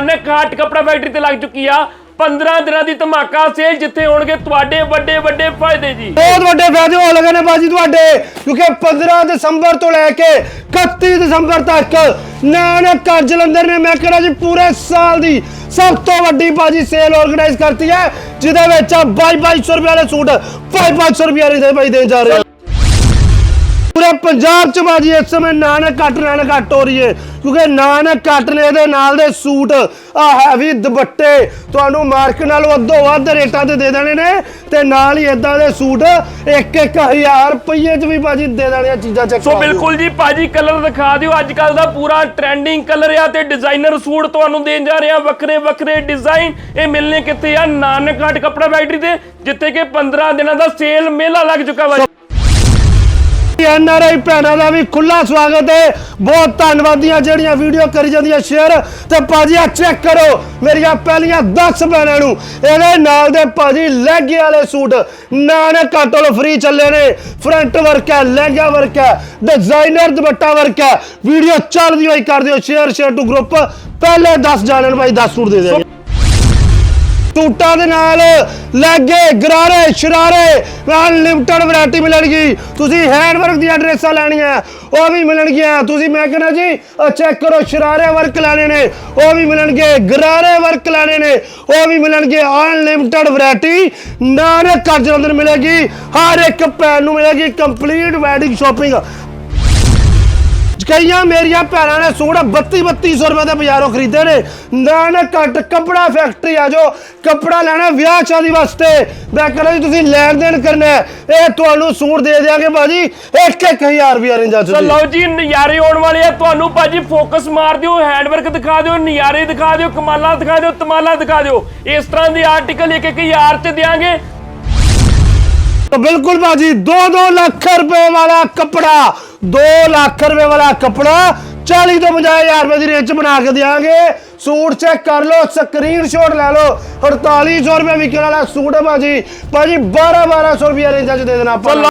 ਨਾਨਕ ਹਾਟ ਕਪੜਾ ਫੈਕਟਰੀ ਤੇ ਲੱਗ ਚੁੱਕੀ ਆ। 15 ਦਿਨਾਂ ਦੀ ਧਮਾਕਾ ਸੇਲ ਜਿੱਥੇ ਹੋਣਗੇ ਤੁਹਾਡੇ ਵੱਡੇ ਵੱਡੇ ਫਾਇਦੇ ਜੀ। ਬਹੁਤ ਵੱਡੇ ਫਾਇਦੇ ਹੋ ਲਗੇ ਨੇ ਬਾਜੀ ਤੁਹਾਡੇ, ਕਿਉਂਕਿ 15 ਦਸੰਬਰ ਤੋਂ ਲੈ ਕੇ 31 ਦਸੰਬਰ ਤੱਕ ਨਾਨਕ ਘਰ ਜਲੰਧਰ ਨੇ ਮੈਂ ਕਹਿੰਦਾ ਜੀ ਪੂਰੇ ਸਾਲ ਦੀ ਸਭ ਤੋਂ ਵੱਡੀ ਬਾਜੀ ਸੇਲ ਆਰਗੇਨਾਈਜ਼ ਕਰਤੀ ਹੈ, ਜਿਹਦੇ ਵਿੱਚ 22 2200 ਰੁਪਏ ਵਾਲੇ ਸੂਟ 5 500 ਰੁਪਏ ਦੇ ਬਾਈ ਦੇਣ ਜਾ ਰਹੇ ਪੂਰੇ ਪੰਜਾਬ ਚ ਬਾਜੀ ਇਸ ਸਮੇਂ ਨਾਨਕ ਕੱਟ ਨਾਨਕ ਕੱਟ ਹੋ ਰਹੀ ਹੈ ਕਿਉਂਕਿ ਨਾਨਕ ਕੱਟ ਨੇ ਇਹਦੇ ਨਾਲ ਦੇ ਸੂਟ ਆ ਹੈਵੀ ਦੁਪੱਟੇ ਤੁਹਾਨੂੰ ਮਾਰਕ ਨਾਲ ਵੱਧੋ ਵੱਧ ਰੇਟਾਂ ਤੇ ਦੇ ਦੇਣੇ ਨੇ। ਤੇ ਨਾਲ ਹੀ ਇਦਾਂ ਦੇ ਸੂਟ 1-1000 ਰੁਪਏ ਚ ਵੀ ਬਾਜੀ ਦੇ ਦੇਣੀਆਂ ਚੀਜ਼ਾਂ ਚੈੱਕ ਸੋ ਬਿਲਕੁਲ ਜੀ ਭਾਜੀ ਕਲਰ ਦਿਖਾ ਦਿਓ। ਅੱਜ ਕੱਲ ਦਾ ਪੂਰਾ ਟ੍ਰੈਂਡਿੰਗ ਕਲਰ ਆ ਤੇ ਡਿਜ਼ਾਈਨਰ ਸੂਟ ਤੁਹਾਨੂੰ ਦੇਣ ਜਾ ਰਹੇ ਆ। ਵੱਖਰੇ ਵੱਖਰੇ ਡਿਜ਼ਾਈਨ ਇਹ ਮਿਲਨੇ ਕਿੱਥੇ ਆ? ਨਾਨਕ ਹਾਟ ਕਪੜਾ ਫੈਕਟਰੀ ਤੇ ਜਿੱਥੇ ਕਿ 15 ਦਿਨਾਂ ਦਾ ਸੇਲ ਮੇਲਾ ਲੱਗ ਚੁੱਕਾ ਵਾ ਐਨਆਰਆਈ ਭੈਣਾਂ ਦਾ ਵੀ ਖੁੱਲਾ ਸਵਾਗਤ ਹੈ। ਬਹੁਤ ਧੰਨਵਾਦੀਆਂ ਜਿਹੜੀਆਂ ਵੀਡੀਓ ਕਰੀ ਜਾਂਦੀਆਂ ਸ਼ੇਅਰ ਤੇ ਭਾਜੀ ਆ ਚੈੱਕ ਕਰੋ ਮੇਰੀਆਂ ਪਹਿਲੀਆਂ 10 ਭੈਣਾਂ ਨੂੰ। ਇਹਦੇ ਨਾਲ ਦੇ ਭਾਜੀ, ਲਹਿੰਗੇ ਵਾਲੇ ਸੂਟ। ਨਾਨਕ ਕਾਟਲ ਫ੍ਰੀ ਚੱਲੇ ਨੇ। ਫਰੰਟ ਵਰਕ ਹੈ, ਲਹਿੰਗਾ ਵਰਕ ਹੈ ਡਿਜ਼ਾਈਨਰ ਦੁਪੱਟਾ ਵਰਕ ਹੈ। ਵੀਡੀਓ ਚੱਲਦੀ ਹੋਈ ਕਰ ਦਿਓ ਸ਼ੇਅਰ ਸ਼ੇਅਰ ਟੂ ਗਰੁੱਪ ਪਹਿਲੇ 10 ਜਾਣਨ ਭਾਈ 10 ਸੂਟ ਦੇ ਦੇਣਗੇ ਸੂਟਾਂ ਦੇ ਨਾਲ ਲੈਗੇ, ਗਰਾਰੇ, ਸ਼ਰਾਰੇ ਅਨਲਿਮਟਡ ਵੈਰਾਈਟੀ ਮਿਲਣਗੀ। ਤੁਸੀਂ ਹੈਂਡ ਵਰਕ ਦੀਆਂ ਡਰੈਸਾਂ ਲੈਣੀਆਂ, ਉਹ ਵੀ ਮਿਲਣਗੀਆਂ। ਤੁਸੀਂ ਮੈਂ ਕਹਿੰਦਾ ਜੀ ਚੈੱਕ ਕਰੋ, ਸ਼ਰਾਰੇ ਵਰਕ ਲੈਣੇ ਨੇ, ਉਹ ਵੀ ਮਿਲਣਗੇ। ਗਰਾਰੇ ਵਰਕ ਲੈਣੇ ਨੇ, ਉਹ ਵੀ ਮਿਲਣਗੇ। ਅਨਲਿਮਟਡ ਵੈਰਾਈਟੀ ਨਾਨਕ ਘਰ ਜਲੰਧਰ ਮਿਲੇਗੀ। ਹਰ ਇੱਕ ਭੈਣ ਨੂੰ ਮਿਲੇਗੀ। ਕੰਪਲੀਟ ਵੈਡਿੰਗ ਸ਼ਾਪਿੰਗ ਕਈਆਂ ਮੇਰੀਆਂ ਭੈਣਾਂ ਨੇ ਸੂਟ 32 3200 ਰੁਪਏ ਦੇ ਬਾਜ਼ਾਰੋਂ ਖਰੀਦੇ ਨੇ। ਨਾਨਕ ਕੱਟ ਕਪੜਾ ਫੈਕਟਰੀ ਆ ਜੋ ਕਪੜਾ ਲੈਣਾ ਵਿਆਹ ਸ਼ਾਦੀ ਵਾਸਤੇ। ਮੈਂ ਕਹਿੰਦਾ ਜੀ ਤੁਸੀਂ ਲੈਣ ਦੇਣ ਕਰਨਾ ਹੈ। ਇਹ ਤੁਹਾਨੂੰ ਸੂਟ ਦੇ ਦਿਆਂਗੇ ਬਾਜੀ 1-1000 ਰੁਪਏ ਰੇਂਜ ਆ ਸੋ ਲਓ ਜੀ ਨਜ਼ਾਰੇ ਆਉਣ ਵਾਲੇ ਆ। ਤੁਹਾਨੂੰ ਭਾਜੀ ਫੋਕਸ ਮਾਰ ਦਿਓ ਹੈਂਡਵਰਕ ਦਿਖਾ ਦਿਓ ਨਜ਼ਾਰੇ ਦਿਖਾ ਦਿਓ ਕਮਾਲਾਂ ਦਿਖਾ ਦਿਓ ਤਮਾਲਾਂ ਦਿਖਾ ਦਿਓ। ਇਸ ਤਰ੍ਹਾਂ ਦੇ ਆਰਟੀਕਲ ਇੱਕ ਇੱਕ ਹਜ਼ਾਰ ਚ ਦਿਆਂਗੇ। तो बिल्कुल बाजी दो दो लाख रुपए वाला कपड़ा दो लाख रुपए वाला कपड़ा 40 ਤੋਂ 50000 ਰੁਪਏ ਦੀ ਰੇਂਜ ਚ ਬਣਾ ਕੇ ਦਿਆਂਗੇ ਸੂਟ ਚੈੱਕ ਕਰ ਲਓ ਸਕਰੀਨਸ਼ਾਟ ਲੈ ਲਓ 4800 ਰੁਪਏ ਵਿਕਣ ਵਾਲਾ ਸੂਟ ਹੈ ਬਾਜੀ ਬਾਜੀ 12 1200 ਰੁਪਏ ਰੇਂਜ ਚ ਦੇ ਦੇਣਾ ਆਪਾਂ ਚਲੋ।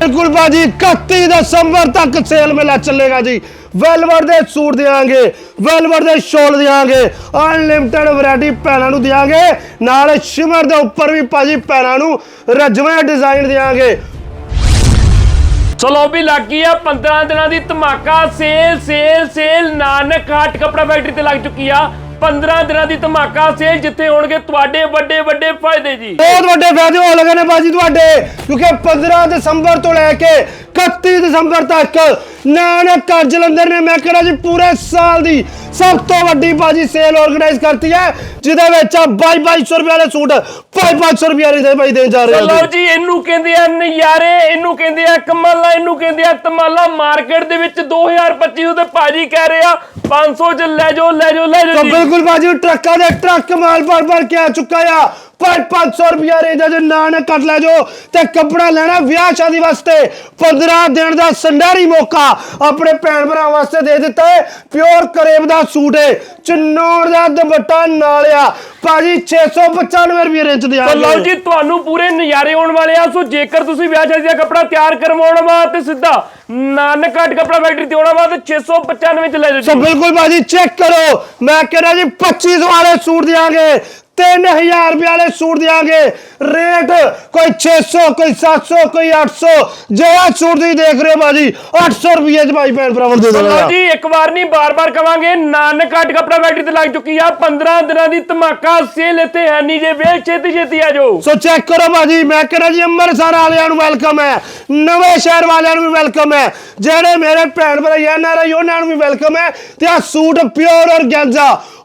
ਬਿਲਕੁਲ ਬਾਜੀ 31 ਦਸੰਬਰ ਤੱਕ ਸੇਲ ਮੇਲਾ ਚੱਲੇਗਾ ਜੀ ਵੈਲਵਰ ਦੇ ਸੂਟ ਦੇਾਂਗੇ ਵੈਲਵਰ ਦੇ ਸ਼ਾਲ ਦੇਾਂਗੇ ਅਨਲਿਮਟਿਡ ਵੈਰਾਈਟੀ ਪੈਰਾਂ ਨੂੰ ਦੇਾਂਗੇ ਨਾਲ ਸ਼ਿਮਰ ਦੇ ਉੱਪਰ ਵੀ ਭਾਜੀ ਪੈਰਾਂ ਨੂੰ ਰਜਵੇਂ ਡਿਜ਼ਾਈਨ ਦੇਾਂਗੇ ਚਲੋ ਵੀ ਲੱਗੀ ਆ 15 ਦਿਨਾਂ ਦੀ ਧਮਾਕਾ sale sale sale Nanak Haat ਕਪੜਾ ਫੈਕਟਰੀ ਤੇ ਲੱਗ ਚੁੱਕੀ ਆ। 15 ਦਿਨਾਂ ਦੀ ਧਮਾਕਾ ਸੇਲ ਜਿੱਥੇ ਹੋਣਗੇ ਤੁਹਾਡੇ ਵੱਡੇ ਵੱਡੇ ਫਾਇਦੇ ਜੀ। ਬਹੁਤ ਵੱਡੇ ਫਾਇਦੇ ਹੋ ਲਗੇ ਨੇ ਬਾਜੀ ਤੁਹਾਡੇ ਕਿਉਂਕਿ 15 ਦਸੰਬਰ ਤੋਂ ਲੈ ਕੇ 31 ਦਸੰਬਰ ਤੱਕ। ਨਾਨਕ ਘਰ ਜਲੰਧਰ ਨੇ ਮੈਂ ਕਹਿੰਦਾ ਜੀ ਪੂਰੇ ਸਾਲ ਦੀ ਸਭ ਤੋਂ ਵੱਡੀ ਬਾਜੀ ਸੇਲ ਆਰਗੇਨਾਈਜ਼ ਕਰਤੀ ਹੈ ਜਿਹਦੇ ਵਿੱਚ 22 2200 ਰੁਪਏ ਵਾਲੇ ਸੂਟ 5 500 ਰੁਪਏ ਦੇ ਬਾਈ ਦੇਣ ਜਾ ਰਹੇ ਹਾਂ ਜੀ ਇਹਨੂੰ ਕਹਿੰਦੇ ਆ ਨਜ਼ਾਰੇ ਇਹਨੂੰ ਕਹਿੰਦੇ ਆ ਕਮਾਲਾਂ ਇਹਨੂੰ ਕਹਿੰਦੇ ਆ ਤਮਾਲਾ। ਮਾਰਕੀਟ ਦੇ ਵਿੱਚ 2025 ਤੇ ਭਾਜੀ ਕਹਿ ਰਹੇ ਆ 500 ਚ ਲੈ ਜਾਓ ਲੈ ਜਾਓ ਲੈ ਤਾਂ ਜਾਓ ਜੀ। ਬਿਲਕੁਲ ਬਾਜੀ ਟਰੱਕਾਂ ਦੇ ਟਰੱਕ ਮਾਲ ਭਰ ਭਰ ਕੇ ਆ ਚੁੱਕਾ ਆ। ਪਰ 500 ਰੁਪਿਆ ਰੇਂਜ ਜੇ ਨਾਨ ਕੱਟ ਲੈ ਜੋ ਤੇ ਕੱਪੜਾ ਲੈਣਾ ਵਿਆਹ ਸ਼ਾਦੀ ਵਾਸਤੇ। 15 ਦਿਨ ਦਾ ਸੰਡਾਰੀ ਮੌਕਾ ਆਪਣੇ ਭੈਣ ਭਰਾ ਵਾਸਤੇ ਦੇ ਦਿੱਤਾ ਹੈ ਪਿਓਰ ਕਰੇਬ ਦਾ ਸੂਟ ਹੈ ਚਨੌੜ ਦਾ ਦੁਪੱਟਾ ਨਾਲ ਆ। ਭਾਜੀ 695 ਰੁਪਏ ਰੇਂਜ ਦੇ ਤਾਂ ਲਓ ਜੀ ਤੁਹਾਨੂੰ ਪੂਰੇ ਨਜ਼ਾਰੇ ਆਉਣ ਵਾਲੇ ਆ। ਸੋ ਜੇਕਰ ਤੁਸੀਂ ਵਿਆਹ ਸ਼ਾਦੀ ਦਾ ਕੱਪੜਾ ਤਿਆਰ ਕਰਵਾਉਣਾ ਵਾ ਤੇ ਸਿੱਧਾ ਨਾਨਕ ਹਾਟ ਕਪੜਾ ਫੈਕਟਰੀ ਤੇ ਆਉਣਾ ਵਾ ਤੇ 695 ਚ ਲੈ ਜਾਓ ਸੋ ਬਿਲਕੁਲ ਬਾਜੀ ਚੈੱਕ ਕਰੋ। ਮੈਂ ਕਹਿੰਦਾ ਜੀ 2500 ਵਾਲੇ ਸੂਟ ਦਿਆਂਗੇ। 3000 ਰੁਪਏ ਵਾਲੇ ਸੂਟ ਦਿਆਂਗੇ। ਰੇਟ ਕੋਈ 600 ਕੋਈ 700 ਕੋਈ 800 ਜਿਹੜਾ ਸੂਟ ਤੁਸੀਂ ਦੇਖ ਰਹੇ ਹੋ ਬਾਜੀ 800 ਰੁਪਏ ਚ ਭਾਈ ਭੈਣ ਭਰਾਵਾਂ ਨੂੰ ਦੇ ਦੇਣਾ। ਜੀ ਇੱਕ ਵਾਰ ਨਹੀਂ ਬਾਰ-ਬਾਰ ਕਵਾਂਗੇ ਨਾਨਕ ਹਾਟ ਕਪੜਾ ਫੈਕਟਰੀ ਤੇ ਲੱਗ ਚੁੱਕੀ ਆ। 15 ਦਿਨਾਂ ਦੀ ਧਮਾਕਾ ਸੇਲ ਇੱਥੇ ਹੈ ਨਹੀਂ ਜੇ ਵੇਚ ਛੇਤੀ ਛੇਤੀ ਆ ਜਾਓ। ਸੋ ਚੈੱਕ ਕਰੋ ਬਾਜੀ ਮੈਂ ਕਹਿੰਦਾ ਜੀ ਅੰਮ੍ਰਿਤਸਰ ਵਾਲਿਆਂ ਨੂੰ ਵੈਲਕਮ ਹੈ। ਨਵੇਂ ਸ਼ਹਿਰ ਵਾਲਿਆਂ ਨੂੰ ਵੀ ਵੈਲਕਮ ਹੈ। ਜਿਹੜੇ ਮੇਰੇ ਭੈਣ ਭਰਾ ਯਾਰ ਨਾ ਉਹਨਾਂ ਨੂੰ ਵੀ ਵੈਲਕਮ ਹੈ। ਤੇ ਆ ਸੂਟ ਪਿਓਰ ਔਰ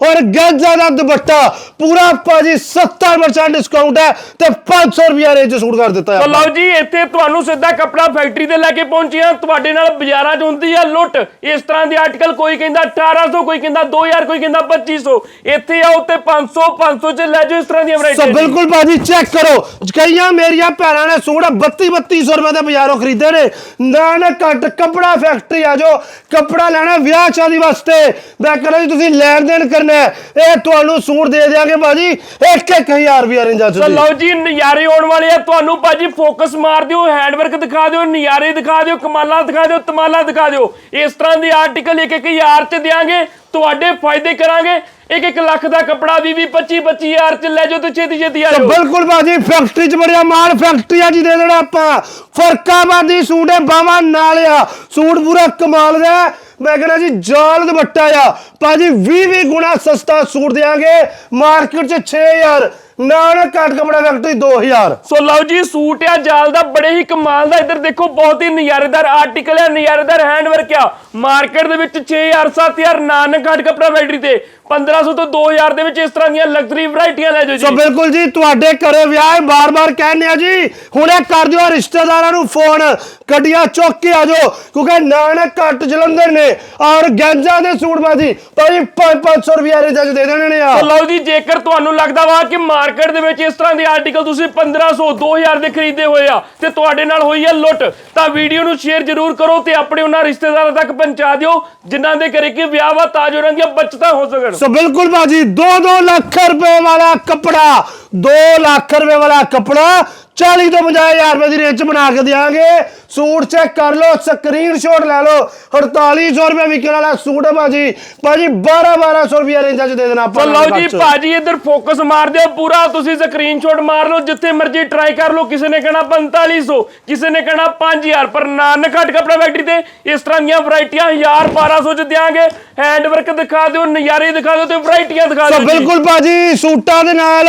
ਔਰ ਗੈਂਜ਼ਾ ਦਾ ਦੁਪੱਟਾ ਪੂਰਾ ਭਾਜੀ 70% ਡਿਸਕਾਊਂਟ ਹੈ ਤੇ 500 ਰੁਪਏ ਰੇਂਜ ਸੂਟ ਕਰ ਦਿੱਤਾ ਤਾਂ ਹੈ ਲਓ ਜੀ ਇੱਥੇ ਤੁਹਾਨੂੰ ਸਿੱਧਾ ਕਪੜਾ ਫੈਕਟਰੀ ਤੇ ਲੈ ਕੇ ਪਹੁੰਚੀਆਂ ਤੁਹਾਡੇ ਨਾਲ ਬਾਜ਼ਾਰਾਂ 'ਚ ਹੁੰਦੀ ਆ ਲੁੱਟ। ਇਸ ਤਰ੍ਹਾਂ ਦੇ ਆਰਟੀਕਲ ਕੋਈ ਕਹਿੰਦਾ 1800 ਕੋਈ ਕਹਿੰਦਾ 2000 ਕੋਈ ਕਹਿੰਦਾ 2500 ਇੱਥੇ ਆਓ ਤੇ 500 500 ਚ ਲੈ ਜਾਓ ਇਸ ਤਰ੍ਹਾਂ ਦੀਆਂ ਸੋ ਵੈਰਾਈਟੀਆਂ ਬਿਲਕੁਲ ਬਾਜੀ ਚੈੱਕ ਕਰੋ। ਕਈਆਂ ਮੇਰੀਆਂ ਭੈਣਾਂ ਨੇ ਸੂਟ 32 3200 ਰੁਪਏ ਦੇ ਬਾਜ਼ਾਰੋਂ ਖਰੀਦੇ ਨੇ। ਨਾਨਕ ਕੱਟ ਕਪੜਾ ਫੈਕਟਰੀ ਆ ਜੋ ਕਪੜਾ ਲੈਣਾ ਵਿਆਹ ਸ਼ਾਦੀ ਵਾਸਤੇ। ਮੈਂ ਕਹਿੰਦਾ ਜੀ ਤੁਸੀਂ ਲੈਣ ਦੇਣ ਕਰਨਾ ਹੈ। ਇਹ ਤੁਹਾਨੂੰ ਸੂਟ ਦੇ ਦਿਆਂਗੇ ਬਾਜੀ ਇੱਕ 1000 ਰੁਪਏ ਰੇਂਜਾਂ ਜੀ ਲਓ ਜੀ ਨਜ਼ਾਰੇ ਆਉਣ ਵਾਲੇ ਆ। ਤੁਹਾਨੂੰ ਭਾਜੀ ਫੋਕਸ ਮਾਰ ਦਿਓ ਹੈਂਡਵਰਕ ਦਿਖਾ ਦਿਓ ਨਜ਼ਾਰੇ ਦਿਖਾ ਦਿਓ ਕਮਾਲਾਂ ਦਿਖਾ ਦਿਓ ਤਮਾਲਾਂ ਦਿਖਾ ਦਿਓ। ਇਸ ਤਰ੍ਹਾਂ ਦੇ ਆਰਟੀਕਲ ਇੱਕ ਇੱਕ ਹਜ਼ਾਰ ਚ ਦਿਆਂਗੇ ਤੁਹਾਡੇ ਫਾਇਦੇ ਕਰਾਂਗੇ। ਇੱਕ ਇੱਕ ਲੱਖ ਦਾ ਕੱਪੜਾ ਵੀ ਵੀ 25 25 ਹਜ਼ਾਰ ਚ ਲੈ ਜਾਓ ਤੇ ਛੇਤੀ ਛੇਤੀ ਆ ਜਾਓ। ਬਿਲਕੁਲ ਬਾਜੀ ਫੈਕਟਰੀ ਚ ਬੜਿਆ ਮਾਲ ਫੈਕਟਰੀਆਂ ਜੀ ਦੇ ਦੇਣਾ ਆਪਾਂ। ਫਰਕਾਬਾਦੀ ਸੂਟ ਹੈ ਬਾਵਾ ਨਾਲ ਆ। ਸੂਟ ਪੂਰਾ ਕਮਾਲ ਦਾ। ਮੈਂ ਕਹਿੰਦਾ ਜੀ, ਜਾਲ ਦੁਪੱਟਾ ਆ। ਭਾਜੀ 20 20 ਗੁਣਾ ਸਸਤਾ ਸੂਟ ਦੇਾਂਗੇ ਮਾਰਕੀਟ ਚ 6000 ਨਾਲ ਘੱਟ ਕਪੜਾ ਫੈਕਟਰੀ 2000 ਸੋ ਲਓ ਜੀ ਸੂਟ ਆ ਜਾਲ ਦਾ ਬੜੇ ਹੀ ਕਮਾਲ ਦਾ। ਇੱਧਰ ਦੇਖੋ ਬਹੁਤ ਹੀ ਨਜ਼ਾਰੇਦਾਰ ਆਰਟੀਕਲ ਆ ਨਜ਼ਾਰੇਦਾਰ ਹੈਂਡਵਰਕ ਆ। ਮਾਰਕੀਟ ਦੇ ਵਿੱਚ 6000 7000 ਨਾਨਕ ਘਾਟ ਕਪੜਾ ਫੈਕਟਰੀ ਤੇ। 1500 ਤੋਂ 2000 ਦੇ ਵਿੱਚ ਇਸ ਤਰ੍ਹਾਂ ਦੀਆਂ ਲਗਜ਼ਰੀ ਵੈਰਾਈਟੀਆਂ ਲੈ ਜਾਓ ਸੋ ਜੀ ਬਿਲਕੁਲ ਜੀ ਤੁਹਾਡੇ ਘਰੇ ਵਿਆਹ ਹੈ ਬਾਰ-ਬਾਰ ਕਹਿੰਦੇ ਆ ਜੀ। ਹੁਣੇ ਕਰ ਦਿਓ ਰਿਸ਼ਤੇਦਾਰਾਂ ਨੂੰ ਫੋਨ ਗੱਡੀਆਂ ਚੁੱਕ ਕੇ ਆ ਜਾਓ ਕਿਉਂਕਿ ਨਾਨਕ ਘੱਟ ਜਲੰਧਰ ਨੇ। ਔਰ ਗੰਜਾ ਦੇ ਸੂਟ ਬਾਜੀ ਭਾਈ 5-500 ਰੁਪਏ ਦੇ ਦੇ ਦੇਣੇ ਨੇ ਆ। ਸੋ ਲਓ ਜੀ ਜੇਕਰ ਤੁਹਾਨੂੰ ਲੱਗਦਾ ਵਾ ਕਿ ਮਾਰਕੀਟ ਦੇ ਵਿੱਚ ਇਸ ਤਰ੍ਹਾਂ ਦੇ ਆਰਟੀਕਲ ਤੁਸੀਂ 1500 2000 ਦੇ ਖਰੀਦੇ ਹੋਏ ਆ ਤੇ ਤੁਹਾਡੇ ਨਾਲ ਹੋਈ ਆ ਲੁੱਟ। ਤਾਂ ਵੀਡੀਓ ਨੂੰ ਸ਼ੇਅਰ ਜ਼ਰੂਰ ਕਰੋ ਤੇ ਆਪਣੇ ਉਹਨਾਂ ਰਿਸ਼ਤੇਦਾਰਾਂ ਤੱਕ ਪਹੁੰਚਾ ਦਿਓ, ਜਿਨ੍ਹਾਂ ਦੇ ਘਰੇ ਕਿ ਵਿਆਹ ਵਾ ਤਾਜ ਹੋਰਾਂ ਦੀਆਂ ਬਚਤਾਂ ਹੋ ਸਕਣ। ਸੋ ਬਿਲਕੁਲ ਬਾਜੀ 2-2 ਲੱਖ ਰੁਪਏ ਵਾਲਾ ਕੱਪੜਾ 2 ਲੱਖ ਰੁਪਏ ਵਾਲਾ ਕੱਪੜਾ 40 ਤੋਂ 50000 ਰੁਪਏ ਦੀ ਰੇਂਜ ਬਣਾ ਕੇ ਦਿਆਂਗੇ। ਸੂਟ ਚੈੱਕ ਕਰ ਲਓ ਸਕਰੀਨਸ਼ਾਟ ਲੈ ਲਓ। 4800 ਰੁਪਏ ਵਿਕਣ ਵਾਲਾ ਸੂਟ ਹੈ ਬਾਜੀ ਬਾਜੀ 12-1200 ਰੁਪਏ ਰੇਂਜਾਂ 'ਚ ਦੇ ਦੇਣਾ ਆਪਾਂ ਲਓ ਜੀ। ਭਾਜੀ ਇੱਧਰ ਫੋਕਸ ਮਾਰ ਦਿਓ ਪੂਰਾ। ਤੁਸੀਂ ਸਕਰੀਨਸ਼ਾਟ ਮਾਰ ਲਓ ਜਿੱਥੇ ਮਰਜ਼ੀ ਟਰਾਈ ਕਰ ਲਓ। ਕਿਸੇ ਨੇ ਕਹਿਣਾ 4500 ਕਿਸੇ ਨੇ ਕਹਿਣਾ 5000 ਪਰ ਨਾਨਕ ਘੱਟ ਕਪੜਾ ਫੈਕਟਰੀ ਤੇ ਇਸ ਤਰ੍ਹਾਂ ਦੀਆਂ ਵੈਰਾਈਟੀਆਂ 1000 1200 ਚ ਦਿਆਂਗੇ। ਹੈਂਡਵਰਕ ਦਿਖਾ ਦਿਓ ਨਜ਼ਾਰੇ ਦਿਖਾ ਦਿਓ ਤੇ ਵੈਰਾਈਟੀਆਂ ਦਿਖਾ ਦਿਓ। ਬਿਲਕੁਲ ਬਾਜੀ ਸੂਟਾਂ ਦੇ ਨਾਲ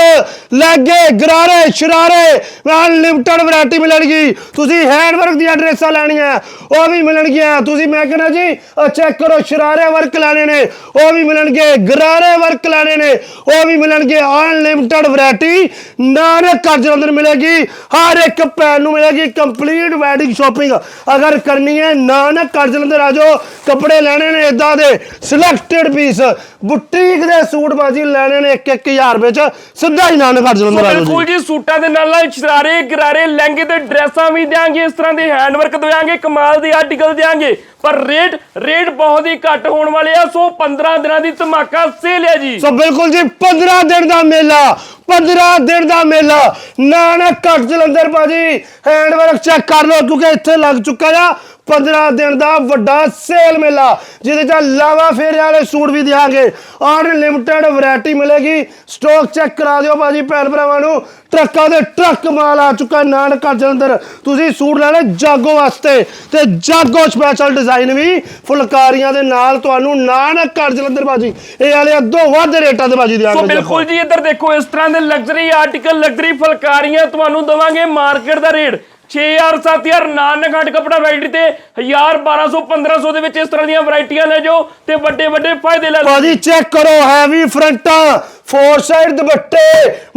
ਲੈਗੇ ਗਰਾਰੇ ਸ਼ਰਾਰੇ ਅਨਲਿਮਟਡ ਵੈਰਾਈਟੀ ਮਿਲਣਗੀ। ਤੁਸੀਂ ਹੈਂਡਵਰਕ ਦੀਆਂ ਡਰੈਸਾਂ ਲੈਣੀਆਂ, ਉਹ ਵੀ ਮਿਲਣਗੀਆਂ। ਤੁਸੀਂ ਮੈਂ ਕਹਿੰਦਾ ਜੀ ਚੈੱਕ ਕਰੋ, ਸ਼ਰਾਰੇ ਵਰਕ ਲੈਣੇ ਨੇ, ਉਹ ਵੀ ਮਿਲਣਗੇ। ਗਰਾਰੇ ਵਰਕ ਲੈਣੇ ਨੇ, ਉਹ ਵੀ ਮਿਲਣਗੇ। ਅਨਲਿਮਟਡ ਵੈਰਾਈਟੀ ਨਾਨਕ ਘਰ ਜਲੰਧਰ ਮਿਲੇਗੀ। ਹਰ ਇੱਕ ਭੈਣ ਨੂੰ ਮਿਲੇਗੀ ਕੰਪਲੀਟ ਵੈਡਿੰਗ ਸ਼ਾਪਿੰਗ ਅਗਰ ਕਰਨੀ ਹੈ, ਨਾਨਕ ਘਰ ਅੰਦਰ ਆ ਜਾਓ ਕੱਪੜੇ ਲੈਣੇ ਨੇ ਇਦਾਂ ਦੇ ਸਿਲੈਕਟਡ ਪੀਸ ਬੁਟੀਕ ਦੇ ਸੂਟ ਬਾਜੀ ਲੈਣੇ ਨੇ 1-1000 ਰੁਪਏ ਚ। ਸਿੱਧਾ ਹੀ ਨਾਨਕ ਘਰ ਜਲੰਧਰ ਆ ਜਾਓ ਬਿਲਕੁਲ ਜੀ, ਸੂਟਾਂ ਦੇ ਨਾਲ ਨਾਲ ਸ਼ਰਾਰੇ ਗਰਾਰੇ ਲਹਿੰਗੇ ਤੇ ਡਰੈਸਾਂ ਵੀ ਦਿਆਂਗੇ, ਇਸ ਤਰ੍ਹਾਂ ਦੇ ਹੈਂਡਵਰਕ ਦਿਆਂਗੇ, ਕਮਾਲ ਦੇ ਆਰਟੀਕਲ ਦਿਆਂਗੇ। ਪਰ ਰੇਟ ਰੇਟ ਬਹੁਤ ਹੀ ਘੱਟ ਹੋਣ ਵਾਲੇ ਆ, ਸੋ 15 ਦਿਨਾਂ ਦੀ ਧਮਾਕਾ ਸੇਲ ਹੈ ਜੀ। ਸੋ ਬਿਲਕੁਲ ਜੀ 15 ਦਿਨ ਦਾ ਮੇਲਾ 15 ਦਿਨ ਦਾ ਮੇਲਾ। ਨਾ ਨਾ ਘਰ ਜਲੰਧਰ ਭਾਜੀ ਹੈਂਡਵਰਕ ਚੈੱਕ ਕਰ ਲਓ, ਕਿਉਂਕਿ ਇੱਥੇ ਲੱਗ ਚੁੱਕਾ ਆ। 15 ਦਿਨ ਦਾ ਵੱਡਾ ਸੇਲ ਮੇਲਾ ਜਿਹਦੇ ਚ ਲਾਵਾ ਫੇਰੇ ਵਾਲੇ ਸੂਟ ਵੀ ਦਿਆਂਗੇ ਅਨਲਿਮਟਿਡ ਵੈਰਾਈਟੀ ਮਿਲੇਗੀ। ਸਟਾਕ ਚੈੱਕ ਕਰਾ ਦਿਓ ਬਾਜੀ ਭੈਣ ਭਰਾਵਾਂ ਨੂੰ। ਟਰੱਕਾਂ ਦੇ ਟਰੱਕ ਮਾਲ ਆ ਚੁੱਕਾ ਨਾਨਕ ਜਲੰਧਰ ਤੁਸੀਂ ਸੂਟ ਲੈਣੇ ਜਾਗੋ ਵਾਸਤੇ ਤੇ ਜਾਗੋ ਸਪੈਸ਼ਲ ਡਿਜ਼ਾਈਨ ਵੀ ਫੁਲਕਾਰੀਆਂ ਦੇ ਨਾਲ ਤੁਹਾਨੂੰ ਨਾਨਕ ਘਰ ਜਲੰਧਰ ਬਾਜੀ ਇਹ ਵਾਲੇ ਅੱਧੋ ਵੱਧ ਰੇਟਾਂ ਦੇ ਬਾਜੀ ਦਿਆਂਗੇ ਸੋ ਬਿਲਕੁਲ ਜੀ ਇੱਧਰ ਦੇਖੋ ਇਸ ਤਰ੍ਹਾਂ ਦੇ ਲਗਜ਼ਰੀ ਆਰਟੀਕਲ ਲਗਜ਼ਰੀ ਫਲਕਾਰੀਆਂ ਤੁਹਾਨੂੰ ਦਵਾਂਗੇ ਮਾਰਕੀਟ ਦਾ ਰੇਟ। 6000 7000 ਨਾਨਕ ਹਟ ਕਪੜਾ ਫੈਕਟਰੀ ਤੇ 1000 1200 1500 ਦੇ ਵਿੱਚ ਇਸ ਤਰ੍ਹਾਂ ਦੀਆਂ ਵੈਰਾਈਟੀਆਂ ਲੈ ਜਾਓ ਤੇ ਵੱਡੇ ਵੱਡੇ ਫਾਇਦੇ ਲੈ ਲਓ ਭਾਜੀ ਚੈੱਕ ਕਰੋ ਹੈਵੀ ਫਰੰਟਾਂ ਫੋਰ ਸਾਈਡ ਦੁਪੱਟੇ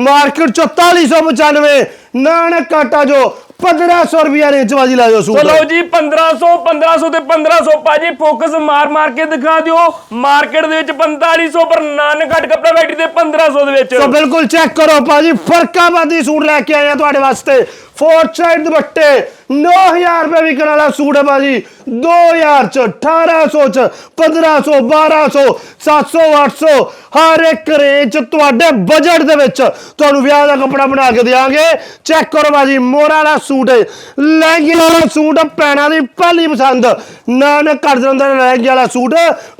ਮਾਰਕੀਟ 4495 ਨਾਨਕ ਕਾਟਾ ਜੋ 1500 ਰੁਪਿਆ ਰੇਂਜ ਬਾਜੀ ਲੈ ਜਾਓ ਸੂਟ। ਚਲੋ ਜੀ 1500 1500 ਤੇ 1500 ਭਾਜੀ ਫੋਕਸ ਮਾਰ ਮਾਰ ਕੇ ਦਿਖਾ ਦਿਓ। ਮਾਰਕੀਟ ਦੇ ਵਿੱਚ 4500 ਪਰ ਨਾਨਕ ਹਟ ਕਪੜਾ ਫੈਕਟਰੀ ਤੇ 1500 ਦੇ ਵਿੱਚ। ਸੋ ਬਿਲਕੁਲ ਚੈੱਕ ਕਰੋ ਭਾਜੀ ਫਰਕਾਬਾਦੀ ਸੂਟ ਲੈ ਕੇ ਆਏ ਆ ਤੁਹਾਡੇ ਵਾਸਤੇ। ਫੋਰ ਸਾਈਡ ਦੁਪੱਟੇ 9000 ਰੁਪਏ ਵਿਕਣ ਵਾਲਾ ਸੂਟ ਹੈ ਭਾਜੀ। 2000 ਚ 1800 ਚ 1500 1200 700 800 ਹਰ ਇੱਕ ਰੇਂਜ ਤੁਹਾਡੇ ਬਜਟ ਦੇ ਵਿੱਚ। ਤੁਹਾਨੂੰ ਵਿਆਹ ਦਾ ਕੱਪੜਾ ਬਣਾ ਕੇ ਦੇਵਾਂਗੇ ਚੈੱਕ ਕਰੋ ਭਾਜੀ ਮੋਰਾ ਵਾਲਾ ਸੂਟ ਹੈ। ਲਹਿੰਗੇ ਵਾਲਾ ਸੂਟ ਪੈਣਾ ਦੀ ਪਹਿਲੀ ਪਸੰਦ। ਨਾਨਕ ਕਰ ਦਿੰਦਾ ਲਹਿੰਗੇ ਵਾਲਾ ਸੂਟ।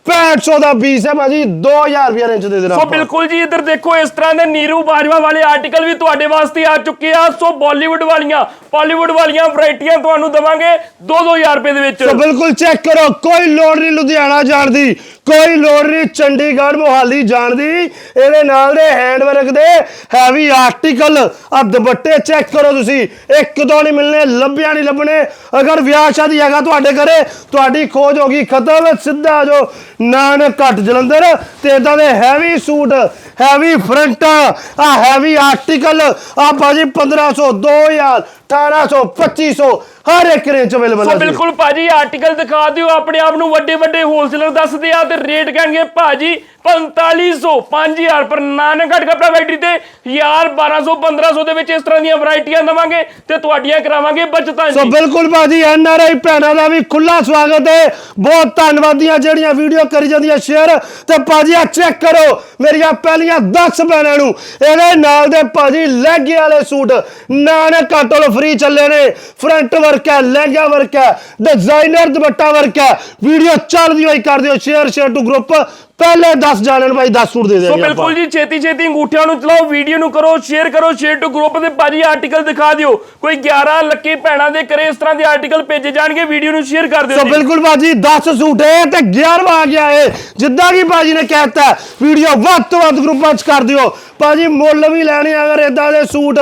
6500 ਦਾ ਪੀਸ ਹੈ ਭਾਜੀ 2000 ਰੁਪਏ ਰੇਂਜ ਦੇ ਦੇਣਾ ਸੋ। ਬਿਲਕੁਲ ਜੀ ਇੱਧਰ ਦੇਖੋ ਇਸ ਤਰ੍ਹਾਂ ਦੇ ਨੀਰੂ ਬਾਜਵਾ ਵਾਲੇ ਆਰਟੀਕਲ ਵੀ ਤੁਹਾਡੇ ਵਾਸਤੇ ਆ ਚੁੱਕੇ ਆ। ਸੋ ਬਾਲੀਵੁੱਡ ਵਾਲੀਆਂ ਬਾਲੀਵੁੱਡ ਵਾਲੀਆਂ ਵੈਰਾਈਟੀਆਂ ਤੁਹਾਨੂੰ ਦਵਾਂਗੇ 2-2000 ਰੁਪਏ ਦੇ ਵਿੱਚ। ਸੋ ਬਿਲਕੁਲ ਚੈੱਕ ਕਰੋ ਕੋਈ ਲੋੜ ਨਹੀਂ ਲੁਧਿਆਣਾ ਜਾਣ ਦੀ। ਕੋਈ ਲੋੜ ਨਹੀਂ ਚੰਡੀਗੜ੍ਹ, ਮੋਹਾਲੀ ਜਾਣ ਦੀ। ਇਹਦੇ ਨਾਲ ਦੇ ਹੈਂਡਵਰਕ ਦੇ ਹੈਵੀ ਆਰਟੀਕਲ ਆ ਦੁਪੱਟੇ ਚੈੱਕ ਕਰੋ ਤੁਸੀਂ। ਇੱਕ ਦੋ ਨਹੀਂ ਮਿਲਨੇ ਲੱਭਿਆ ਨਹੀਂ ਲੱਭਣੇ। ਅਗਰ ਵਿਆਹ ਸ਼ਾਦੀ ਹੈਗਾ ਤੁਹਾਡੇ ਘਰੇ, ਤੁਹਾਡੀ ਖੋਜ ਹੋ ਗਈ ਖਤਮ, ਸਿੱਧਾ ਆ ਜਾਓ। ਨਾਨਕ ਘੱਟ ਜਲੰਧਰ ਤੇ ਇਦਾਂ ਦੇ ਹੈਵੀ ਸੂਟ ਹੈਵੀ ਫਰੰਟ ਆ ਹੈਵੀ ਆਰਟੀਕਲ ਆ ਬਾਜੀ 1500 2000 1800 2500 ਹਰ ਇੱਕ ਰੇਂਜ ਅਵੇਲੇਬਲ ਸੋ ਹੈ ਜੀ। ਬਿਲਕੁਲ ਭਾਜੀ ਆਰਟੀਕਲ ਦਿਖਾ ਦਿਓ ਆਪਣੇ ਆਪ ਨੂੰ ਵੱਡੇ ਵੱਡੇ ਹੋਲਸੇਲਰ ਦੱਸਦੇ ਆ ਤੇ ਰੇਟ ਕਹਿਣਗੇ ਭਾਜੀ 4500 5000 ਪਰ ਨਾਨਕਟ ਕਪੜਾ ਫੈਕਟਰੀ ਤੇ 1000 1200 1500 ਦੇ ਵਿੱਚ ਇਸ ਤਰ੍ਹਾਂ ਦੀਆਂ ਵੈਰਾਈਟੀਆਂ ਦਵਾਂਗੇ ਤੇ ਤੁਹਾਡੀਆਂ ਕਰਾਵਾਂਗੇ ਬਚਤਾਂ ਸੋ ਬਿਲਕੁਲ ਭਾਜੀ ਐਨ ਆਰ ਆਈ ਭੈਣਾਂ ਦਾ ਵੀ ਖੁੱਲਾ ਸਵਾਗਤ ਹੈ। ਬਹੁਤ ਧੰਨਵਾਦੀਆਂ ਜਿਹੜੀਆਂ ਵੀਡੀਓ ਕਰੀ ਜਾਂਦੀਆਂ ਸ਼ੇਅਰ ਤੇ ਭਾਜੀ ਆ ਚੈੱਕ ਕਰੋ ਮੇਰੀਆਂ ਪਹਿਲੀਆਂ 10 ਭੈਣਾਂ ਨੂੰ। ਇਹਦੇ ਨਾਲ ਦੇ ਭਾਜੀ ਲਹਿੰਗੇ ਵਾਲੇ ਸੂਟ ਨਾਨਕ ਕਾਟਲ ਫ੍ਰੀ ਚੱਲੇ ਨੇ। ਫਰੰਟ ਵਰਕ ਹੈ ਲਹਿੰਗਾ ਵਰਕ ਹੈ ਡਿਜ਼ਾਈਨਰ ਦੁਪੱਟਾ ਵਰਕ। ਹੈ ਵੀਡੀਓ ਚੱਲਦੀ ਹੋਈ ਕਰ ਦਿਓ ਸ਼ੇਅਰ ਸ਼ੇਅਰ ਟੂ ਗਰੁੱਪ ਪਹਿਲੇ 10 ਜਾਣਨ ਭਾਈ 10 ਸੂਟ ਦੇ ਸੋ ਦੇਣਗੇ ਬਿਲਕੁਲ ਜੀ ਛੇਤੀ ਛੇਤੀ ਅੰਗੂਠਿਆਂ ਨੂੰ ਚਲਾਓ ਵੀਡੀਓ ਨੂੰ ਕਰੋ ਸ਼ੇਅਰ ਕਰੋ ਸ਼ੇਅਰ ਟੂ ਗਰੁੱਪ ਤੇ ਭਾਜੀ ਆਰਟੀਕਲ ਦਿਖਾ ਦਿਓ। ਕੋਈ 11 ਲੱਕੀ ਭੈਣਾਂ ਦੇ ਕਰੇ ਇਸ ਤਰ੍ਹਾਂ ਦੇ ਆਰਟੀਕਲ ਭੇਜੇ ਜਾਣਗੇ ਵੀਡੀਓ ਨੂੰ ਸ਼ੇਅਰ ਕਰ ਦਿਓ ਸੋ ਬਿਲਕੁਲ ਬਾਜੀ 10 ਸੂਟ ਹੈ ਤੇ 11ਵਾਂ ਆ ਗਿਆ ਹੈ ਜਿੱਦਾਂ ਕਿ ਬਾਜੀ ਨੇ ਕਹਿਤਾ ਵੀਡੀਓ ਵੱਧ ਤੋਂ ਵੱਧ ਗਰੁੱਪਾਂ 'ਚ ਕਰ ਦਿਓ। ਬਾਜੀ ਮੁੱਲ ਵੀ ਲੈਣੇ ਅਗਰ ਇਦਾਂ ਦੇ ਸੂਟ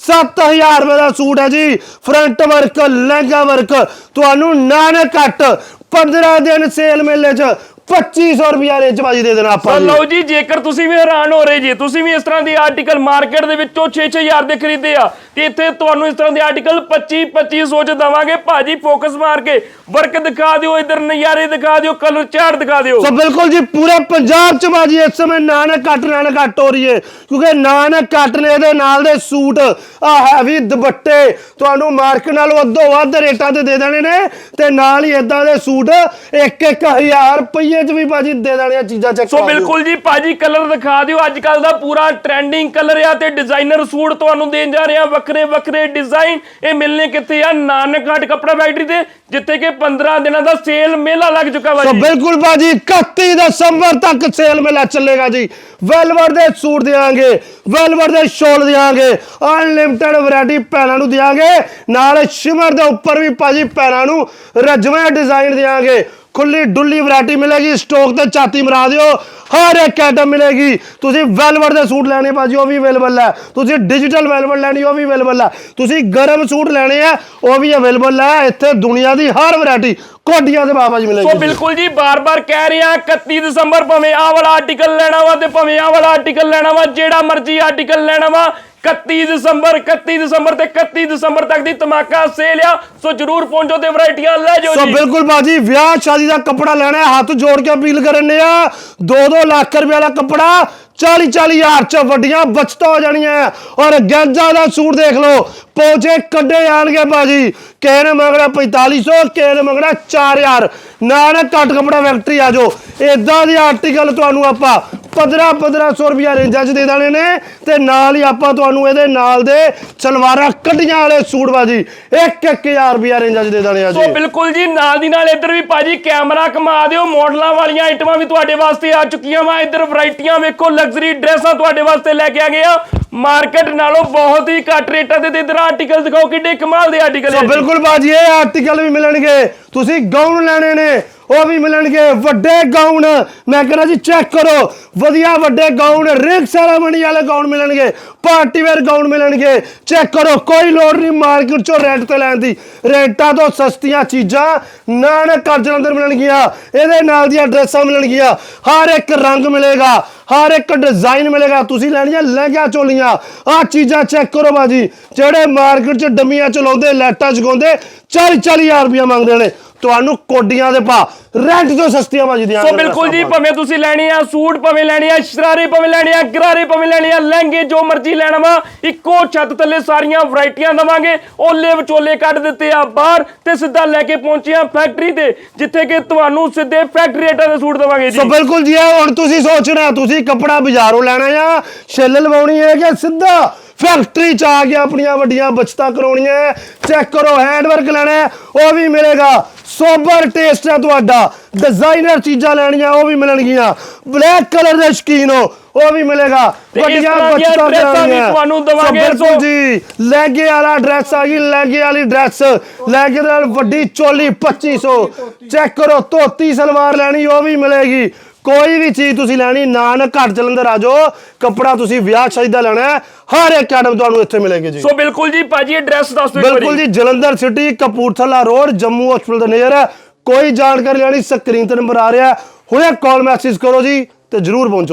7000 ਰੁਪਏ ਦਾ ਸੂਟ ਹੈ ਜੀ। ਫਰੰਟ ਵਰਕ ਲਹਿੰਗਾ ਵਰਕ ਤੁਹਾਨੂੰ ਨਾ ਨਾ ਘੱਟ 15 ਦਿਨ ਸੇਲ ਮੇਲੇ 'ਚ। 2500 ਰੁਪਿਆ ਰੇਂਜ ਬਾਜੀ ਦੇ ਦੇਣਾ ਆਪਾਂ ਜੀ। ਲਓ ਜੀ ਜੇਕਰ ਤੁਸੀਂ ਵੀ ਹੈਰਾਨ ਹੋ ਰਹੇ ਜੀ ਤੁਸੀਂ ਵੀ ਇਸ ਤਰ੍ਹਾਂ ਦੀ ਆਰਟੀਕਲ ਮਾਰਕੀਟ ਦੇ ਵਿੱਚੋਂ 6-6000 ਦੇ ਖਰੀਦੇ ਆ ਤੇ ਇੱਥੇ ਤੁਹਾਨੂੰ ਇਸ ਤਰ੍ਹਾਂ ਦੇ ਆਰਟੀਕਲ 25-2500 ਚ ਦਵਾਂਗੇ। ਭਾਜੀ ਫੋਕਸ ਮਾਰ ਕੇ ਵਰਕ ਦਿਖਾ ਦਿਓ ਇਧਰ ਨਜ਼ਾਰੇ ਦਿਖਾ ਦਿਓ ਕਲਰ ਚਾਰਟ ਦਿਖਾ ਦਿਓ। ਸੋ ਬਿਲਕੁਲ ਜੀ ਪੂਰੇ ਪੰਜਾਬ ਚ ਬਾਜੀ ਇਸ ਸਮੇਂ ਨਾਨਕ ਕੱਟ ਨਾਨਕ ਕੱਟ ਹੋ ਰਹੀ ਹੈ ਕਿਉਂਕਿ ਨਾਨਕ ਕੱਟ ਨੇ ਇਹਦੇ ਨਾਲ ਦੇ ਸੂਟ ਆ ਹੈਵੀ ਦੁਪੱਟੇ ਤੁਹਾਨੂੰ ਮਾਰਕੀਟ ਨਾਲੋਂ ਅੱਧੋ ਵੱਧ ਰੇਟਾਂ ਤੇ ਦੇ ਦੇਣੇ ਨੇ ਤੇ ਨਾਲ ਹੀ ਇਦਾਂ ਦੇ ਸੂਟ 1-1000 ਰੁਪਏ ਚ ਵੀ ਬਾਜੀ ਦੇ ਦੇਣੇ ਆ ਚੀਜ਼ਾਂ ਚੈੱਕ ਸੋ ਬਿਲਕੁਲ ਜੀ ਭਾਜੀ ਕਲਰ ਦਿਖਾ ਦਿਓ। ਅੱਜ ਕੱਲ ਦਾ ਪੂਰਾ ਟ੍ਰੈਂਡਿੰਗ ਕਲਰ ਆ ਤੇ ਡਿਜ਼ਾਈਨਰ ਸੂਟ ਤੁਹਾਨੂੰ ਦੇਣ ਜਾ ਰਹੇ ਆ। ਵੱਖਰੇ ਵੱਖਰੇ ਡਿਜ਼ਾਈਨ ਇਹ ਮਿਲਨੇ ਕਿੱਥੇ ਆ? ਨਾਨਕ ਘਾਟ ਕਪੜਾ ਫੈਕਟਰੀ ਤੇ ਜਿੱਥੇ ਕਿ 15 ਦਿਨਾਂ ਦਾ ਸੇਲ ਮੇਲਾ ਲੱਗ ਚੁੱਕਾ ਵਾ ਸੋ ਬਿਲਕੁਲ ਬਾਜੀ 31 ਦਸੰਬਰ ਤੱਕ ਸੇਲ ਮੇਲਾ ਚੱਲੇਗਾ ਜੀ। ਵੈਲਵਰ ਦੇ ਸੂਟ ਦੇਾਂਗੇ ਵੈਲਵਰ ਦੇ ਸ਼ਾਲ ਦੇਾਂਗੇ ਅਨਲਿਮਟਿਡ ਵੈਰਾਈਟੀ ਪੈਰਾਂ ਨੂੰ ਦੇਾਂਗੇ ਨਾਲ ਸ਼ਿਮਰ ਦੇ ਉੱਪਰ ਵੀ ਭਾਜੀ ਪੈਰਾਂ ਨੂੰ ਰਜਵੇਂ ਡਿਜ਼ਾਈਨ ਦੇਾਂਗੇ ਖੁੱਲੀ ਡੁੱਲੀ ਵੈਰਾਈਟੀ ਮਿਲੇਗੀ ਸਟਾਕ ਤੇ ਛਾਤੀ ਮਰਾ ਦਿਓ ਹਰ ਇੱਕ ਆਈਟਮ ਮਿਲੇਗੀ। ਤੁਸੀਂ ਵੈਲਵਰ ਦੇ ਸੂਟ ਲੈਣੇ ਭਾਜੀ ਉਹ ਵੀ ਅਵੇਲੇਬਲ ਹੈ। ਤੁਸੀਂ ਡਿਜੀਟਲ ਵੈਲਵਰ ਲੈਣੀ ਉਹ ਵੀ ਅਵੇਲੇਬਲ ਹੈ। ਤੁਸੀਂ ਗਰਮ ਸੂਟ ਲੈਣੇ ਆ ਉਹ ਵੀ ਅਵੇਲੇਬਲ ਹੈ। ਇੱਥੇ ਦੁਨੀਆ ਦੀ ਹਰ ਵੈਰਾਈਟੀ ਕੋਡੀਆਂ ਦੇ ਬਾਬਾ ਜੀ ਸੋ ਮਿਲੇਗੀ ਬਿਲਕੁਲ ਜੀ ਬਾਰ-ਬਾਰ ਕਹਿ ਰਹੇ ਆ 31 ਦਸੰਬਰ ਭਾਵੇਂ ਆਹ ਵਾਲਾ ਆਰਟੀਕਲ ਲੈਣਾ ਵਾ ਤੇ ਭਾਵੇਂ ਆਹ ਵਾਲਾ ਆਰਟੀਕਲ ਲੈਣਾ ਵਾ ਜਿਹੜਾ ਮਰਜ਼ੀ ਆਰਟੀਕਲ ਲੈਣਾ ਵਾ 31 ਦਸੰਬਰ 31 ਦਸੰਬਰ ਤੇ 31 ਦਸੰਬਰ ਤੱਕ ਦੀ ਧਮਾਕਾ ਸੇਲ ਆ। ਸੋ ਜਰੂਰ ਪਹੁੰਚੋ ਤੇ ਵੈਰਾਈਟੀਆਂ ਲੈ ਜਾਓ ਸੋ ਜੀ। ਬਿਲਕੁਲ ਬਾਜੀ ਵਿਆਹ ਸ਼ਾਦੀ ਦਾ ਕੱਪੜਾ ਲੈਣਾ ਹੱਥ ਜੋੜ ਕੇ ਅਪੀਲ ਕਰਨੇ ਆ। 2-2 ਲੱਖ ਰੁਪਏ ਦਾ ਕੱਪੜਾ 40-40 ਹਜ਼ਾਰ ਚ ਵੱਡੀਆਂ ਬਚਤਾਂ ਹੋ ਜਾਣੀਆਂ। ਔਰ ਗੈਂਜਾ ਦਾ ਸੂਟ ਦੇਖ ਲਓ ਪੋਚੇ ਕੱਢੇ ਜਾਣਗੇ ਬਾਜੀ ਕਿਸੇ ਨੇ ਮੰਗਣਾ 4500 ਕਿਸੇ ਨੇ ਮੰਗਣਾ 4000 ਨਾਨਕ ਘੱਟ ਕੱਪੜਾ ਫੈਕਟਰੀ ਆ ਜਾਓ। ਇਦਾਂ ਦੇ ਆਰਟੀਕਲ ਤੁਹਾਨੂੰ ਆਪਾਂ 15-1500 ਰੁਪਿਆ ਰੇਂਜਾਂ 'ਚ ਦੇ ਦੇਣੇ ਨੇ ਤੇ ਨਾਲ ਹੀ ਆਪਾਂ ਤੁਹਾਨੂੰ ਇਹਦੇ ਨਾਲ ਦੇ ਸਲਵਾਰਾਂ ਕੱਢੀਆਂ ਵਾਲੇ ਸੂਟ ਬਾਜੀ 1-1000 ਰੁਪਿਆ ਰੇਂਜਾਂ 'ਚ ਦੇ ਦੇਣੇ ਆ ਸੋ ਜੀ। ਬਿਲਕੁਲ ਜੀ ਨਾਲ ਦੀ ਨਾਲ ਇੱਧਰ ਵੀ ਭਾਜੀ ਕੈਮਰਾ ਕਮਾ ਦਿਓ। ਮਾਡਲਾਂ ਵਾਲੀਆਂ ਆਈਟਮਾਂ ਵੀ ਤੁਹਾਡੇ ਵਾਸਤੇ ਆ ਚੁੱਕੀਆਂ ਵਾ। ਇੱਧਰ ਵੈਰਾਈਟੀਆਂ ਵੇਖੋ ਲਗਜ਼ਰੀ ਡਰੈਸਾਂ ਤੁਹਾਡੇ ਵਾਸਤੇ ਲੈ ਕੇ ਆ ਗਏ ਆ। ਮਾਰਕੀਟ ਨਾਲੋਂ ਬਹੁਤ ਹੀ ਘੱਟ ਰੇਟਾਂ ਤੇ ਤੇ ਇੱਧਰ ਆਰਟੀਕਲ ਦਿਖਾਓ ਕਿੱਡੇ ਕਮਾਲ ਦੇ ਆਰਟੀਕਲ ਸੋ ਬਿਲਕੁਲ ਬਾਜੀ ਇਹ ਆਰਟੀਕਲ ਵੀ ਮਿਲਣਗੇ। ਤੁਸੀਂ ਗਾਊਨ ਲੈਣੇ ਨੇ ਉਹ ਵੀ ਮਿਲਣਗੇ। ਵੱਡੇ ਗਾਊਨ ਮੈਂ ਕਹਿੰਦਾ ਜੀ ਚੈੱਕ ਕਰੋ। ਵਧੀਆ ਵੱਡੇ ਗਾਊਨ ਰਿੰਗ ਸੈਰਾਮਨੀ ਵਾਲੇ ਗਾਊਨ ਮਿਲਣਗੇ। ਪਾਰਟੀ ਵੇਅਰ ਗਾਊਨ ਮਿਲਣਗੇ। ਚੈੱਕ ਕਰੋ ਕੋਈ ਲੋੜ ਨਹੀਂ ਮਾਰਕੀਟ ਚੋਂ ਰੈਂਟ ਤੇ ਲੈਣ ਦੀ। ਰੇਟਾਂ ਤੋਂ ਸਸਤੀਆਂ ਚੀਜ਼ਾਂ ਨਾਨਕ ਘਰ ਜਲੰਧਰ ਮਿਲਣਗੀਆਂ। ਇਹਦੇ ਨਾਲ ਦੀਆਂ ਡਰੈਸਾਂ ਮਿਲਣਗੀਆਂ। ਹਰ ਇੱਕ ਰੰਗ ਮਿਲੇਗਾ। ਹਰ ਇੱਕ ਡਿਜ਼ਾਈਨ ਮਿਲੇਗਾ ਤੁਸੀਂ ਲੈਣੀਆਂ ਲਹਿੰਗਾ ਚੋਲੀਆਂ। ਆਹ ਚੀਜ਼ਾਂ ਚੈੱਕ ਕਰੋ ਬਾਜੀ ਜਿਹੜੇ ਮਾਰਕੀਟ 'ਚ ਡੰਮੀਆਂ ਚਲਾਉਂਦੇ ਲਾਈਟਾਂ ਜਗਾਉਂਦੇ 40 40000 ਰੁਪਇਆ ਮੰਗਦੇ ਨੇ। ਤੁਹਾਨੂੰ ਕੋਡੀਆਂ ਦੇ ਭਾ ਰੈਂਟ ਤੋਂ ਸਸਤੀਆਂ ਬਾਜੀ ਦੀਆਂ ਸੋ ਬਿਲਕੁਲ ਜੀ ਭਾਵੇਂ ਤੁਸੀਂ ਲੈਣੀ ਆ ਸੂਟ ਭਾਵੇਂ ਲੈਣੀ ਆ ਸ਼ਰਾਰੇ ਭਾਵੇਂ ਲੈਣੀ ਆ ਗਰਾਰੇ ਭਾਵੇਂ ਲੈਣੀ ਆ ਲਹਿੰਗੇ ਜੋ ਮਰਜ਼ੀ ਲੈਣਾ ਵਾ ਇੱਕੋ ਛੱਤ ਥੱਲੇ ਸਾਰੀਆਂ ਵੈਰਾਈਟੀਆਂ ਦਵਾਂਗੇ। ਓਲੇ ਵਿਚੋਲੇ ਕੱਢ ਦਿੱਤੇ ਆ ਬਾਹਰ ਤੇ ਸਿੱਧਾ ਲੈ ਕੇ ਪਹੁੰਚੇ ਆ ਫੈਕਟਰੀ ਤੇ ਜਿੱਥੇ ਕਿ ਤੁਹਾਨੂੰ ਸਿੱਧੇ ਫੈਕਟਰੀ ਰੇਟਾਂ ਦੇ ਸੂਟ ਦਵਾਂਗੇ ਜੀ। ਸੋ ਬਿਲਕੁਲ ਜੀ ਹੁਣ ਤੁਸੀਂ ਸੋਚਣਾ ਤੁਸੀਂ ਕੱਪੜਾ ਬਾਜ਼ਾਰੋਂ ਲੈਣਾ ਆ ਛਿੱਲ ਲਵਾਉਣੀ ਹੈ ਕਿ ਸਿੱਧਾ ਫੈਕਟਰੀ ਚ ਆ ਕੇ ਆਪਣੀਆਂ ਵੱਡੀਆਂ ਬਚਤਾਂ ਕਰਾਉਣੀਆਂ ਚੈੱਕ ਕਰੋ ਹੈਂਡ ਵਰਕ ਲੈਣਾ ਉਹ ਵੀ ਮਿਲੇਗਾ। ਸੋਬਰ ਟੇਸਟ ਹੈ ਤੁਹਾਡਾ। ਡਿਜ਼ਾਈਨਰ ਚੀਜ਼ਾਂ ਲੈਣੀਆਂ ਉਹ ਵੀ ਮਿਲਣਗੀਆਂ। ਬਲੈਕ ਕਲਰ ਦੇ ਸ਼ਕੀਨ ਹੋ ਉਹ ਵੀ ਮਿਲੇਗਾ। ਵੱਡੀਆਂ ਬਚਤਾਂ ਕਰਾਉਣੀਆਂ। ਤੁਹਾਨੂੰ ਦੇਵਾਂਗੇ, ਬਿਲਕੁਲ ਜੀ ਲਹਿੰਗੇ ਵਾਲਾ ਡਰੈਸ ਆ ਗਈ ਲਹਿੰਗੇ ਵਾਲੀ ਡਰੈਸ ਲਹਿੰਗੇ ਦੇ ਨਾਲ ਵੱਡੀ ਚੋਲੀ 2500 ਚੈੱਕ ਕਰੋ ਧੋਤੀ ਸਲਵਾਰ ਲੈਣੀ ਉਹ ਵੀ ਮਿਲੇਗੀ। ਕੋਈ ਵੀ ਚੀਜ਼ ਤੁਸੀਂ ਲੈਣੀ ਨਾਨ ਘੱਟ ਜਲੰਧਰ ਆ ਜਾਓ ਕੱਪੜਾ ਤੁਸੀਂ ਵਿਆਹ ਸ਼ਾਦੀ ਦਾ ਲੈਣਾ ਹੈ, ਹਰ ਇੱਕ ਆਈਟਮ ਤੁਹਾਨੂੰ ਇੱਥੇ ਮਿਲੇਗੀ ਜੀ। ਸੋ ਬਿਲਕੁਲ ਜੀ ਭਾਜੀ ਐਡਰੈਸ ਦੱਸ ਦਿਓ ਬਿਲਕੁਲ ਜੀ Jalandhar city Kapurthala road Jammu hospital ਦੇ ਨੇੜੇ ਹੈ ਕੋਈ ਜਾਣਕਾਰੀ ਲੈਣੀ ਸਕਰੀਨ ਤੇ ਨੰਬਰ ਆ ਰਿਹਾ ਹੈ। ਹੁਣੇ ਕਾਲ ਮੈਸੇਜ ਕਰੋ ਜੀ ਤੇ ਜਰੂਰ ਪਹੁੰਚੋ।